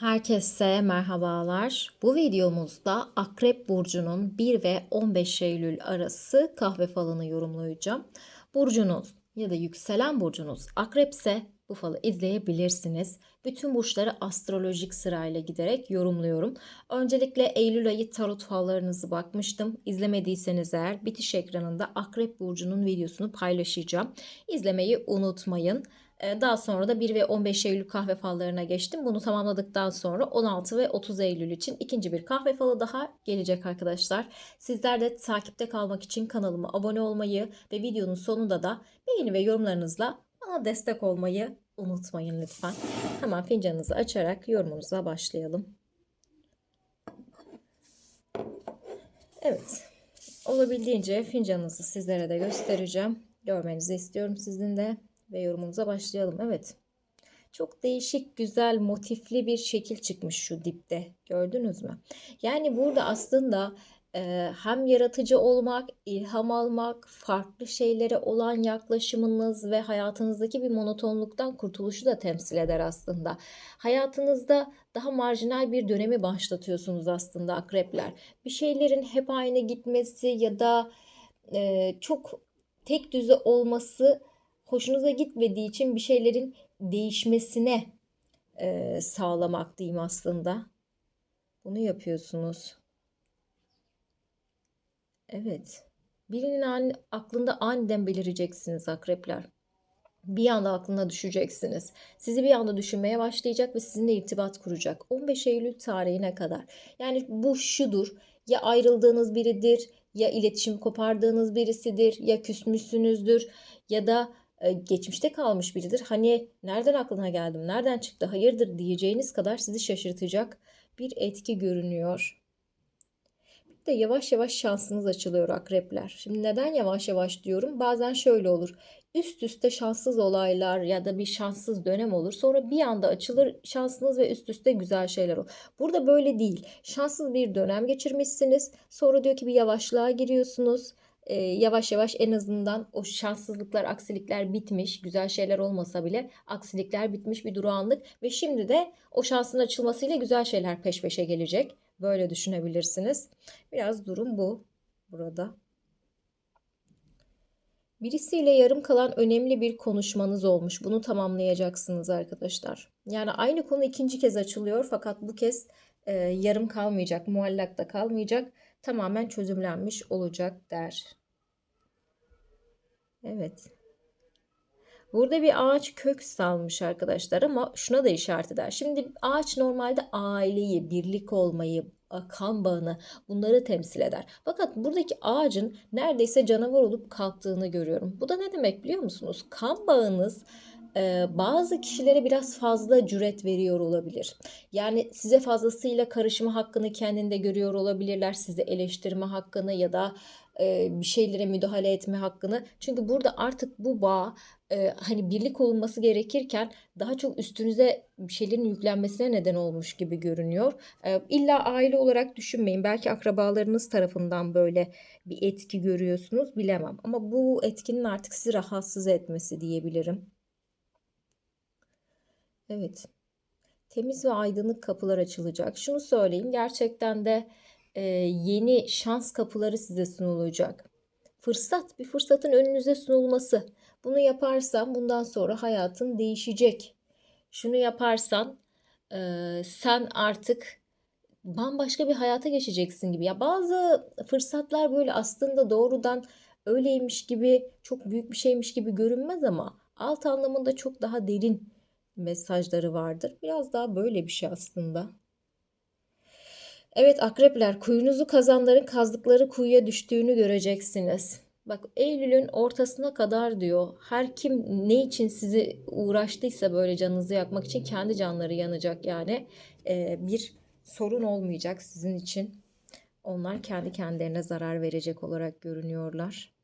Herkese merhabalar. Bu videomuzda Akrep Burcu'nun 1 ve 15 Eylül arası kahve falını yorumlayacağım. Burcunuz ya da yükselen burcunuz Akrepse bu falı izleyebilirsiniz. Bütün burçları astrolojik sırayla giderek yorumluyorum. Öncelikle Eylül ayı tarot fallarınızı bakmıştım. İzlemediyseniz eğer bitiş ekranında Akrep Burcu'nun videosunu paylaşacağım. İzlemeyi unutmayın. Ee, Daha sonra da 1 ve 15 Eylül kahve fallarına geçtim. Bunu tamamladıktan sonra 16 ve 30 Eylül için ikinci bir kahve falı daha gelecek arkadaşlar. Sizler de takipte kalmak için kanalıma abone olmayı ve videonun sonunda da beğeni ve yorumlarınızla bana destek olmayı unutmayın lütfen. Hemen fincanınızı açarak yorumunuza başlayalım. Evet. Olabildiğince fincanınızı sizlere de göstereceğim. Görmenizi istiyorum sizin de ve yorumumuza başlayalım. Evet. Çok değişik, güzel, motifli bir şekil çıkmış şu dipte. Gördünüz mü? Yani burada aslında e, hem yaratıcı olmak, ilham almak, farklı şeylere olan yaklaşımınız ve hayatınızdaki bir monotonluktan kurtuluşu da temsil eder aslında. Hayatınızda daha marjinal bir dönemi başlatıyorsunuz aslında akrepler. Bir şeylerin hep aynı gitmesi ya da e, çok tek düze olması hoşunuza gitmediği için bir şeylerin değişmesine e, sağlamak diyeyim aslında. Bunu yapıyorsunuz. Evet. Birinin an, aklında aniden belireceksiniz akrepler. Bir anda aklına düşeceksiniz. Sizi bir anda düşünmeye başlayacak ve sizinle irtibat kuracak. 15 Eylül tarihine kadar. Yani bu şudur. Ya ayrıldığınız biridir, ya iletişim kopardığınız birisidir, ya küsmüşsünüzdür ya da geçmişte kalmış biridir. Hani nereden aklına geldim, nereden çıktı, hayırdır diyeceğiniz kadar sizi şaşırtacak bir etki görünüyor. Bir de yavaş yavaş şansınız açılıyor akrepler. Şimdi neden yavaş yavaş diyorum? Bazen şöyle olur. Üst üste şanssız olaylar ya da bir şanssız dönem olur. Sonra bir anda açılır şansınız ve üst üste güzel şeyler olur. Burada böyle değil. Şanssız bir dönem geçirmişsiniz. Sonra diyor ki bir yavaşlığa giriyorsunuz e, yavaş yavaş en azından o şanssızlıklar, aksilikler bitmiş. Güzel şeyler olmasa bile aksilikler bitmiş bir durağanlık ve şimdi de o şansın açılmasıyla güzel şeyler peş peşe gelecek. Böyle düşünebilirsiniz. Biraz durum bu burada. Birisiyle yarım kalan önemli bir konuşmanız olmuş. Bunu tamamlayacaksınız arkadaşlar. Yani aynı konu ikinci kez açılıyor fakat bu kez e, yarım kalmayacak, muallakta kalmayacak. Tamamen çözümlenmiş olacak der. Evet. Burada bir ağaç kök salmış arkadaşlar ama şuna da işaret eder. Şimdi ağaç normalde aileyi, birlik olmayı, kan bağını bunları temsil eder. Fakat buradaki ağacın neredeyse canavar olup kalktığını görüyorum. Bu da ne demek biliyor musunuz? Kan bağınız e, bazı kişilere biraz fazla cüret veriyor olabilir. Yani size fazlasıyla karışma hakkını kendinde görüyor olabilirler. Sizi eleştirme hakkını ya da e, bir şeylere müdahale etme hakkını. Çünkü burada artık bu bağ e, hani birlik olunması gerekirken daha çok üstünüze bir şeylerin yüklenmesine neden olmuş gibi görünüyor. E, illa aile olarak düşünmeyin. Belki akrabalarınız tarafından böyle bir etki görüyorsunuz bilemem. Ama bu etkinin artık sizi rahatsız etmesi diyebilirim. Evet. Temiz ve aydınlık kapılar açılacak. Şunu söyleyeyim gerçekten de e, yeni şans kapıları size sunulacak. Fırsat, bir fırsatın önünüze sunulması. Bunu yaparsan bundan sonra hayatın değişecek. Şunu yaparsan e, sen artık bambaşka bir hayata geçeceksin gibi. Ya bazı fırsatlar böyle aslında doğrudan öyleymiş gibi çok büyük bir şeymiş gibi görünmez ama alt anlamında çok daha derin mesajları vardır. Biraz daha böyle bir şey aslında. Evet akrepler kuyunuzu kazanların kazdıkları kuyuya düştüğünü göreceksiniz. Bak Eylül'ün ortasına kadar diyor. Her kim ne için sizi uğraştıysa böyle canınızı yakmak için kendi canları yanacak yani. Ee, bir sorun olmayacak sizin için. Onlar kendi kendilerine zarar verecek olarak görünüyorlar.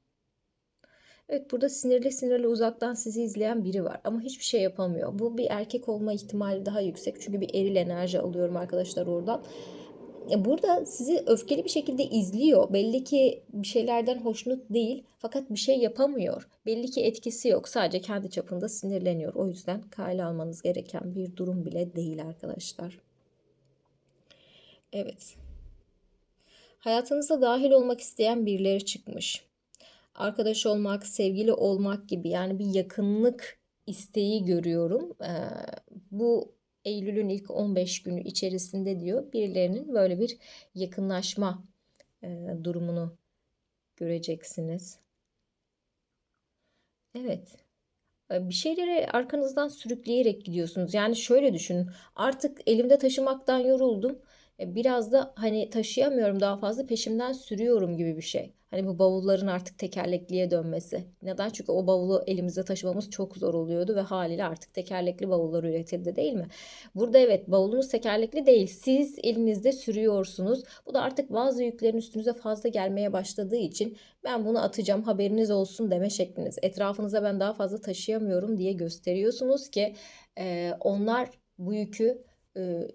Evet burada sinirli sinirli uzaktan sizi izleyen biri var ama hiçbir şey yapamıyor. Bu bir erkek olma ihtimali daha yüksek. Çünkü bir eril enerji alıyorum arkadaşlar oradan. E, burada sizi öfkeli bir şekilde izliyor. Belli ki bir şeylerden hoşnut değil fakat bir şey yapamıyor. Belli ki etkisi yok. Sadece kendi çapında sinirleniyor. O yüzden kale almanız gereken bir durum bile değil arkadaşlar. Evet. Hayatınıza dahil olmak isteyen birileri çıkmış. Arkadaş olmak, sevgili olmak gibi yani bir yakınlık isteği görüyorum. Ee, bu Eylül'ün ilk 15 günü içerisinde diyor birilerinin böyle bir yakınlaşma e, durumunu göreceksiniz. Evet. E, Bir şeyleri arkanızdan sürükleyerek gidiyorsunuz. Yani şöyle düşünün. Artık elimde taşımaktan yoruldum. E, Biraz da hani taşıyamıyorum daha fazla peşimden sürüyorum gibi bir şey. Hani bu bavulların artık tekerlekliye dönmesi. Neden? Çünkü o bavulu elimizde taşımamız çok zor oluyordu ve haliyle artık tekerlekli bavullar üretildi değil mi? Burada evet bavulunuz tekerlekli değil. Siz elinizde sürüyorsunuz. Bu da artık bazı yüklerin üstünüze fazla gelmeye başladığı için ben bunu atacağım haberiniz olsun deme şekliniz. Etrafınıza ben daha fazla taşıyamıyorum diye gösteriyorsunuz ki e, onlar bu yükü e,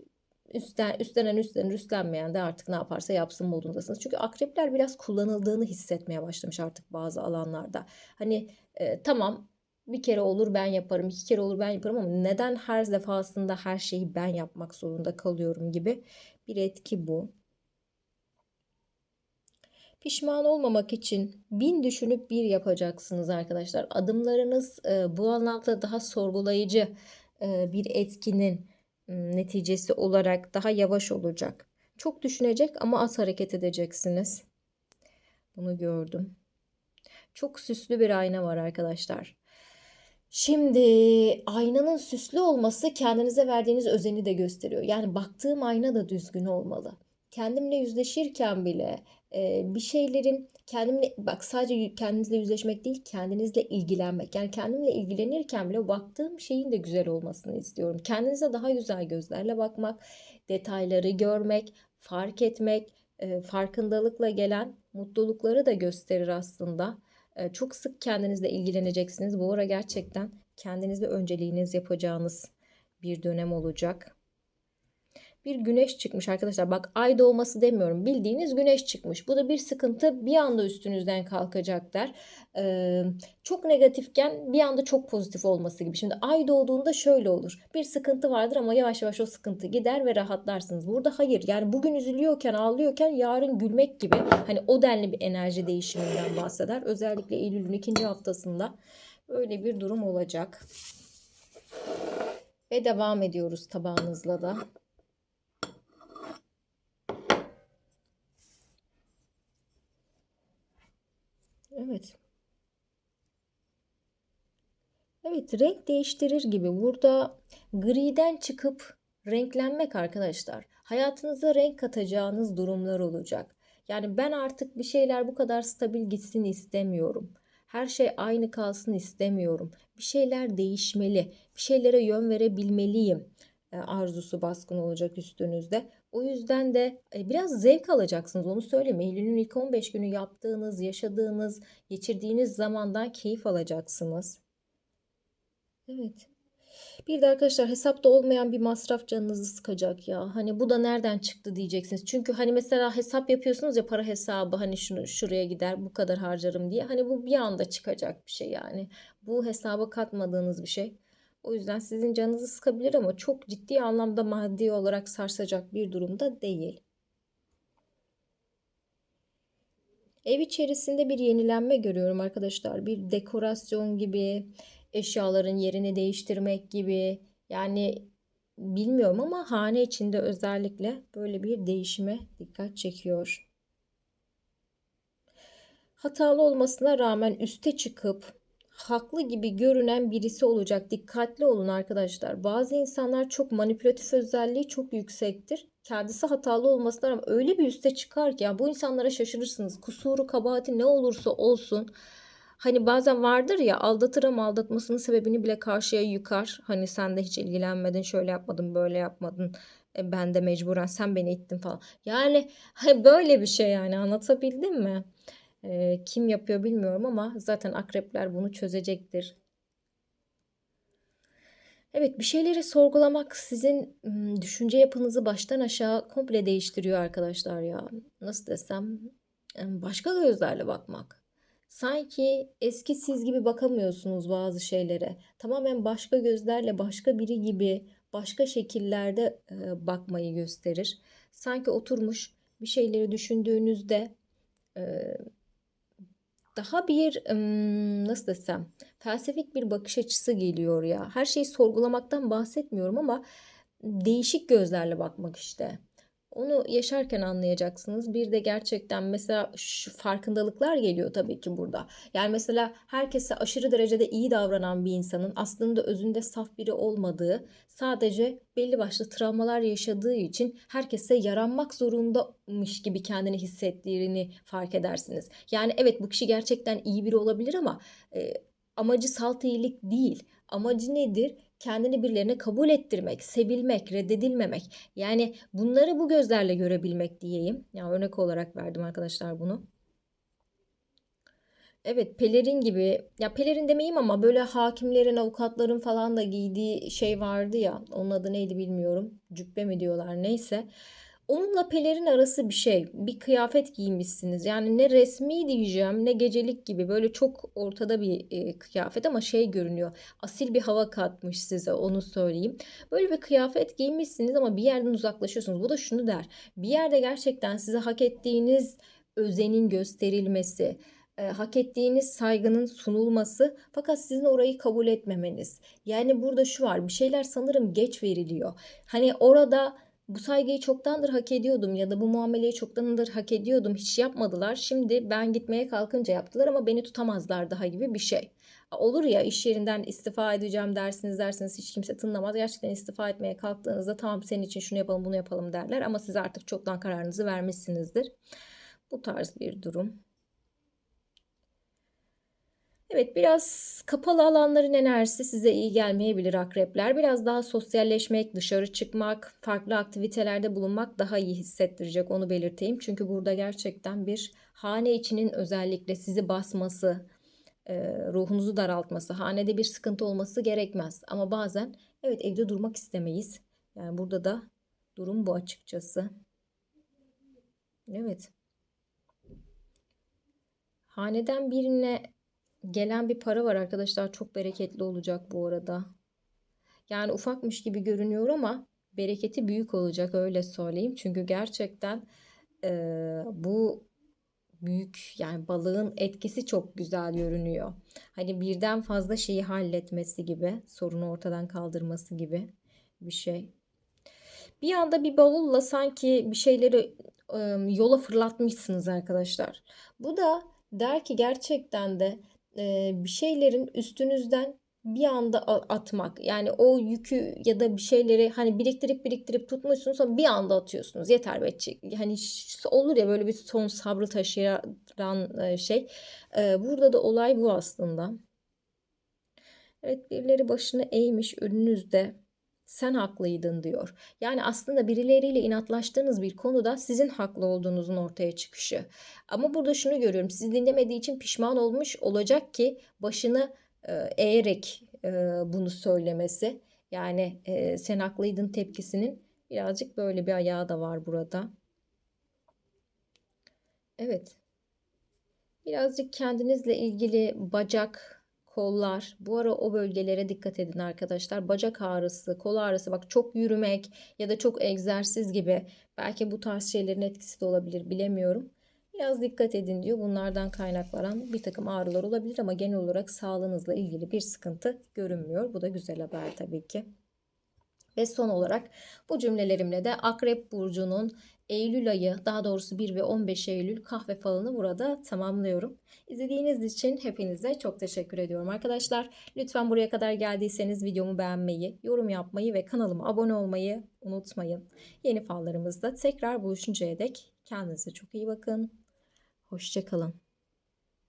üstten, üstlenen üstlenir üstlenmeyen de artık ne yaparsa yapsın modundasınız. Çünkü akrepler biraz kullanıldığını hissetmeye başlamış artık bazı alanlarda. Hani e, tamam bir kere olur ben yaparım, iki kere olur ben yaparım ama neden her defasında her şeyi ben yapmak zorunda kalıyorum gibi bir etki bu. Pişman olmamak için bin düşünüp bir yapacaksınız arkadaşlar. Adımlarınız e, bu anlamda daha sorgulayıcı e, bir etkinin neticesi olarak daha yavaş olacak. Çok düşünecek ama az hareket edeceksiniz. Bunu gördüm. Çok süslü bir ayna var arkadaşlar. Şimdi aynanın süslü olması kendinize verdiğiniz özeni de gösteriyor. Yani baktığım ayna da düzgün olmalı. Kendimle yüzleşirken bile e, bir şeylerin kendimle bak sadece kendinizle yüzleşmek değil kendinizle ilgilenmek. Yani kendimle ilgilenirken bile baktığım şeyin de güzel olmasını istiyorum. Kendinize daha güzel gözlerle bakmak, detayları görmek, fark etmek, e, farkındalıkla gelen mutlulukları da gösterir aslında. E, Çok sık kendinizle ilgileneceksiniz. Bu ara gerçekten kendinizle önceliğiniz yapacağınız bir dönem olacak. Bir güneş çıkmış arkadaşlar. Bak ay doğması demiyorum. Bildiğiniz güneş çıkmış. Bu da bir sıkıntı bir anda üstünüzden kalkacak der. Ee, çok negatifken bir anda çok pozitif olması gibi. Şimdi ay doğduğunda şöyle olur. Bir sıkıntı vardır ama yavaş yavaş o sıkıntı gider ve rahatlarsınız. Burada hayır. Yani bugün üzülüyorken ağlıyorken yarın gülmek gibi. Hani o denli bir enerji değişiminden bahseder. Özellikle Eylül'ün ikinci haftasında öyle bir durum olacak. Ve devam ediyoruz tabağınızla da. Evet. Evet, renk değiştirir gibi. Burada griden çıkıp renklenmek arkadaşlar. Hayatınıza renk katacağınız durumlar olacak. Yani ben artık bir şeyler bu kadar stabil gitsin istemiyorum. Her şey aynı kalsın istemiyorum. Bir şeyler değişmeli. Bir şeylere yön verebilmeliyim. e, arzusu baskın olacak üstünüzde. O yüzden de e, biraz zevk alacaksınız onu söyleyeyim. Eylül'ün ilk 15 günü yaptığınız, yaşadığınız, geçirdiğiniz zamandan keyif alacaksınız. Evet. Bir de arkadaşlar hesapta olmayan bir masraf canınızı sıkacak ya. Hani bu da nereden çıktı diyeceksiniz. Çünkü hani mesela hesap yapıyorsunuz ya para hesabı hani şunu şuraya gider bu kadar harcarım diye. Hani bu bir anda çıkacak bir şey yani. Bu hesaba katmadığınız bir şey. O yüzden sizin canınızı sıkabilir ama çok ciddi anlamda maddi olarak sarsacak bir durumda değil. Ev içerisinde bir yenilenme görüyorum arkadaşlar. Bir dekorasyon gibi, eşyaların yerini değiştirmek gibi. Yani bilmiyorum ama hane içinde özellikle böyle bir değişime dikkat çekiyor. Hatalı olmasına rağmen üste çıkıp haklı gibi görünen birisi olacak. Dikkatli olun arkadaşlar. Bazı insanlar çok manipülatif özelliği çok yüksektir. Kendisi hatalı olmasına rağmen öyle bir üste çıkar ki ya bu insanlara şaşırırsınız. Kusuru, kabahati ne olursa olsun. Hani bazen vardır ya aldatır ama aldatmasının sebebini bile karşıya yıkar. Hani sen de hiç ilgilenmedin, şöyle yapmadın, böyle yapmadın. E, ben de mecburen sen beni ittin falan. Yani böyle bir şey yani anlatabildim mi? Ee, kim yapıyor bilmiyorum ama zaten akrepler bunu çözecektir. Evet, bir şeyleri sorgulamak sizin ım, düşünce yapınızı baştan aşağı komple değiştiriyor arkadaşlar ya. Nasıl desem, em, başka gözlerle bakmak. Sanki eski siz gibi bakamıyorsunuz bazı şeylere. Tamamen başka gözlerle başka biri gibi başka şekillerde e, bakmayı gösterir. Sanki oturmuş bir şeyleri düşündüğünüzde e, daha bir nasıl desem felsefik bir bakış açısı geliyor ya. Her şeyi sorgulamaktan bahsetmiyorum ama değişik gözlerle bakmak işte. Onu yaşarken anlayacaksınız. Bir de gerçekten mesela şu farkındalıklar geliyor tabii ki burada. Yani mesela herkese aşırı derecede iyi davranan bir insanın aslında özünde saf biri olmadığı, sadece belli başlı travmalar yaşadığı için herkese yaranmak zorundamış gibi kendini hissettiğini fark edersiniz. Yani evet bu kişi gerçekten iyi biri olabilir ama e, amacı salt iyilik değil. Amacı nedir? Kendini birilerine kabul ettirmek, sevilmek, reddedilmemek. Yani bunları bu gözlerle görebilmek diyeyim. Ya örnek olarak verdim arkadaşlar bunu. Evet pelerin gibi ya pelerin demeyeyim ama böyle hakimlerin avukatların falan da giydiği şey vardı ya onun adı neydi bilmiyorum cübbe mi diyorlar neyse Onunla pelerin arası bir şey. Bir kıyafet giymişsiniz. Yani ne resmi diyeceğim ne gecelik gibi. Böyle çok ortada bir e, kıyafet ama şey görünüyor. Asil bir hava katmış size onu söyleyeyim. Böyle bir kıyafet giymişsiniz ama bir yerden uzaklaşıyorsunuz. Bu da şunu der. Bir yerde gerçekten size hak ettiğiniz özenin gösterilmesi, e, hak ettiğiniz saygının sunulması fakat sizin orayı kabul etmemeniz. Yani burada şu var bir şeyler sanırım geç veriliyor. Hani orada bu saygıyı çoktandır hak ediyordum ya da bu muameleyi çoktandır hak ediyordum. Hiç yapmadılar. Şimdi ben gitmeye kalkınca yaptılar ama beni tutamazlar daha gibi bir şey. Olur ya iş yerinden istifa edeceğim dersiniz dersiniz hiç kimse tınlamaz. Gerçekten istifa etmeye kalktığınızda tamam senin için şunu yapalım bunu yapalım derler ama siz artık çoktan kararınızı vermişsinizdir. Bu tarz bir durum. Evet biraz kapalı alanların enerjisi size iyi gelmeyebilir akrepler. Biraz daha sosyalleşmek, dışarı çıkmak, farklı aktivitelerde bulunmak daha iyi hissettirecek onu belirteyim. Çünkü burada gerçekten bir hane içinin özellikle sizi basması, e, ruhunuzu daraltması, hanede bir sıkıntı olması gerekmez. Ama bazen evet evde durmak istemeyiz. Yani burada da durum bu açıkçası. Evet. Haneden birine gelen bir para var arkadaşlar. Çok bereketli olacak bu arada. Yani ufakmış gibi görünüyor ama bereketi büyük olacak öyle söyleyeyim. Çünkü gerçekten e, bu büyük yani balığın etkisi çok güzel görünüyor. Hani birden fazla şeyi halletmesi gibi, sorunu ortadan kaldırması gibi bir şey. Bir anda bir bavulla sanki bir şeyleri e, yola fırlatmışsınız arkadaşlar. Bu da der ki gerçekten de bir şeylerin üstünüzden bir anda atmak. Yani o yükü ya da bir şeyleri hani biriktirip biriktirip tutmuşsunuz sonra bir anda atıyorsunuz. Yeter be. Hani olur ya böyle bir son sabrı taşıyan şey. Burada da olay bu aslında. Evet birileri başını eğmiş önünüzde sen haklıydın diyor. Yani aslında birileriyle inatlaştığınız bir konuda sizin haklı olduğunuzun ortaya çıkışı. Ama burada şunu görüyorum. Sizi dinlemediği için pişman olmuş olacak ki başını e, eğerek e, bunu söylemesi. Yani e, sen haklıydın tepkisinin birazcık böyle bir ayağı da var burada. Evet. Birazcık kendinizle ilgili bacak, kollar. Bu ara o bölgelere dikkat edin arkadaşlar. Bacak ağrısı, kol ağrısı bak çok yürümek ya da çok egzersiz gibi belki bu tarz şeylerin etkisi de olabilir bilemiyorum. Biraz dikkat edin diyor. Bunlardan kaynaklanan bir takım ağrılar olabilir ama genel olarak sağlığınızla ilgili bir sıkıntı görünmüyor. Bu da güzel haber tabii ki. Ve son olarak bu cümlelerimle de Akrep Burcu'nun Eylül ayı daha doğrusu 1 ve 15 Eylül kahve falını burada tamamlıyorum. İzlediğiniz için hepinize çok teşekkür ediyorum arkadaşlar. Lütfen buraya kadar geldiyseniz videomu beğenmeyi, yorum yapmayı ve kanalıma abone olmayı unutmayın. Yeni fallarımızda tekrar buluşuncaya dek kendinize çok iyi bakın. Hoşçakalın.